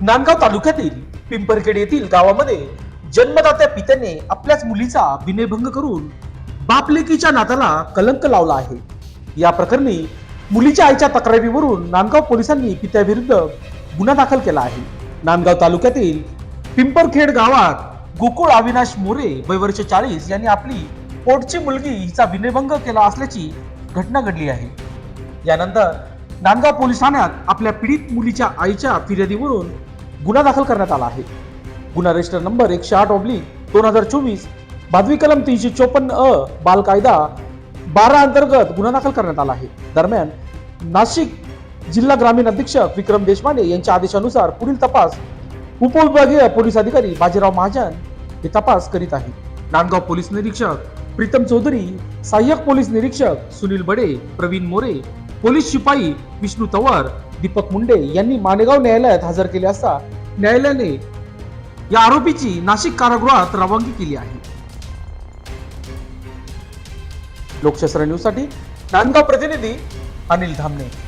नांदगाव तालुक्यातील पिंपरखेड येथील गावामध्ये जन्मदात्या पित्याने आपल्याच मुलीचा विनयभंग करून बापलेकीच्या नात्याला कलंक लावला आहे. या प्रकरणी मुलीच्या आईच्या तक्रारीवरून नांदगाव पोलिसांनी पित्याविरुद्ध गुन्हा दाखल केला आहे. नांदगाव तालुक्यातील पिंपरखेड गावात गोकुळ अविनाश मोरे वय वर्ष चाळीस यांनी आपली पोटची मुलगी हिचा विनयभंग केला असल्याची घटना घडली आहे. यानंतर नांदगाव पोलीस ठाण्यात आपल्या पीडित मुलीच्या आईच्या फिर्यादीवरून गुन्हा दाखल करण्यात आला आहे. गुन्हा रजिस्टर नंबर एकशे आठ ऑब्लिक दोन हजार चोवीस भादवी कलम तीनशे चोपन्न अ बाल कायदा बारा अंतर्गत गुन्हा दाखल करण्यात आला आहे. दरम्यान नाशिक जिल्हा ग्रामीण अधीक्षक विक्रम देशपांडे यांच्या आदेशानुसार पुढील तपास उपविभागीय पोलीस अधिकारी बाजीराव महाजन हे तपास करीत आहेत. नांदगाव पोलीस निरीक्षक प्रीतम चौधरी सहाय्यक पोलीस निरीक्षक सुनील बडे प्रवीण मोरे पोलीस शिपाई विष्णू तवार दीपक मुंडे यांनी मानेगाव न्यायालयात हजर केले असता न्यायालयाने या आरोपीची नाशिक कारागृहात रवानगी केली आहे. लोकशास्त्र न्यूजसाठी नांदगाव प्रतिनिधी अनिल धामणे.